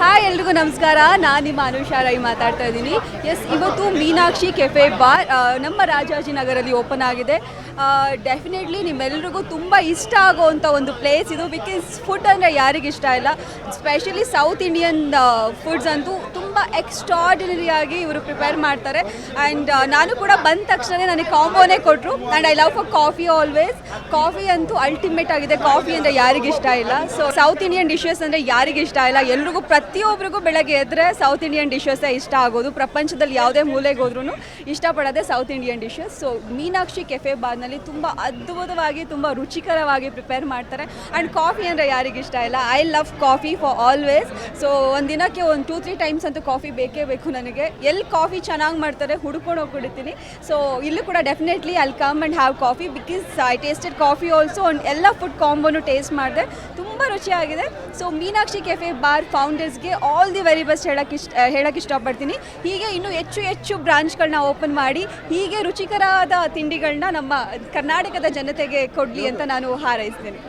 Hi ಎಲ್ರಿಗೂ ನಮಸ್ಕಾರ. ನಾನು ನಿಮ್ಮ ಅನುಷಾ ರೈ ಮಾತಾಡ್ತಾ ಇದ್ದೀನಿ. ಎಸ್ ಇವತ್ತು ಮೀನಾಕ್ಷಿ ಕೆಫೆ ಬಾರ್ ನಮ್ಮ ರಾಜಾಜಿನಗರಲ್ಲಿ ಓಪನ್ ಆಗಿದೆ. ಡೆಫಿನೆಟ್ಲಿ ನಿಮ್ಮೆಲ್ರಿಗೂ ತುಂಬ ಇಷ್ಟ ಆಗೋವಂಥ ಒಂದು ಪ್ಲೇಸ್ ಇದು. ಬಿಕಾಸ್ ಫುಡ್ ಅಂದರೆ ಯಾರಿಗೆ ಇಷ್ಟ ಇಲ್ಲ ಸ್ಪೆಷಲಿ ಸೌತ್ ಇಂಡಿಯನ್ ಫುಡ್ಸ್ ಅಂತೂ ತುಂಬ ಎಕ್ಸ್ಟ್ರಾಡಿನರಿ ಆಗಿ ಇವರು ಪ್ರಿಪೇರ್ ಮಾಡ್ತಾರೆ. ಆ್ಯಂಡ್ ನಾನು ಕೂಡ ಬಂದ ತಕ್ಷಣ ನನಗೆ ಕಾಂಬೋನೇ ಕೊಟ್ಟರು and I love for coffee always coffee ಅಂತೂ ಅಲ್ಟಿಮೇಟ್ ಆಗಿದೆ. ಕಾಫಿ ಅಂದರೆ ಯಾರಿಗಿಷ್ಟ ಇಲ್ಲ. ಸೊ ಸೌತ್ ಇಂಡಿಯನ್ ಡಿಶಸ್ ಅಂದರೆ ಯಾರಿಗೆ ಇಷ್ಟ ಇಲ್ಲ. ಎಲ್ರಿಗೂ ಪ್ರತಿಯೊಬ್ಬರಿಗೂ ಬೆಳಗ್ಗೆ ಎದ್ರೆ ಸೌತ್ ಇಂಡಿಯನ್ ಡಿಶಸ್ಸೇ ಇಷ್ಟ ಆಗೋದು. ಪ್ರಪಂಚದಲ್ಲಿ ಯಾವುದೇ ಮೂಲೆಗೆ ಹೋದ್ರೂ ಇಷ್ಟಪಡೋದೇ south Indian dishes so Meenakshi cafe ಬಾರ್ನಲ್ಲಿ ತುಂಬ ಅದ್ಭುತವಾಗಿ, ತುಂಬ ರುಚಿಕರವಾಗಿ ಪ್ರಿಪೇರ್ ಮಾಡ್ತಾರೆ. ಆ್ಯಂಡ್ ಕಾಫಿ ಅಂದರೆ ಯಾರಿಗಿಷ್ಟ ಇಲ್ಲ? I love coffee for always so ಒಂದು ದಿನಕ್ಕೆ ಒಂದು ಟೂ ತ್ರೀ ಟೈಮ್ಸ್ ಅಂತೂ ಕಾಫಿ ಬೇಕೇ ಬೇಕು ನನಗೆ. ಎಲ್ಲಿ ಕಾಫಿ ಚೆನ್ನಾಗಿ ಮಾಡ್ತಾರೆ ಹುಡ್ಕೊಂಡು ಹೋಗಿ ಕುಡಿತೀನಿ ಸೊ ಇಲ್ಲೂ ಕೂಡ ಡೆಫಿನೆಟ್ಲಿ ಅಲ್ಲಿ come and have coffee because I tasted coffee also and ಎಲ್ಲ ಫುಡ್ ಕಾಂಬೋನು ಟೇಸ್ಟ್ ಮಾಡಿದೆ. ತುಂಬ ರುಚಿಯಾಗಿದೆ. ಸೊ ಮೀನಾಕ್ಷಿ ಕೆಫೆ ಬಾರ್ ಫೌಂಡರ್ಸ್ಗೆ ಆಲ್ ದಿ ವೆರಿ ಬೆಸ್ಟ್ ಹೇಳಕ್ಕೆ ಇಷ್ಟ ಹೇಳಕ್ಕೆ ಇಷ್ಟಪಡ್ತೀನಿ. ಹೀಗೆ ಇನ್ನೂ ಹೆಚ್ಚು ಹೆಚ್ಚು ಬ್ರಾಂಚ್ಗಳನ್ನ ಓಪನ್ ಮಾಡಿ ಹೀಗೆ ರುಚಿಕರವಾದ ತಿಂಡಿಗಳನ್ನ ನಮ್ಮ ಕರ್ನಾಟಕದ ಜನತೆಗೆ ಕೊಡಲಿ ಅಂತ ನಾನು ಹಾರೈಸ್ತೀನಿ.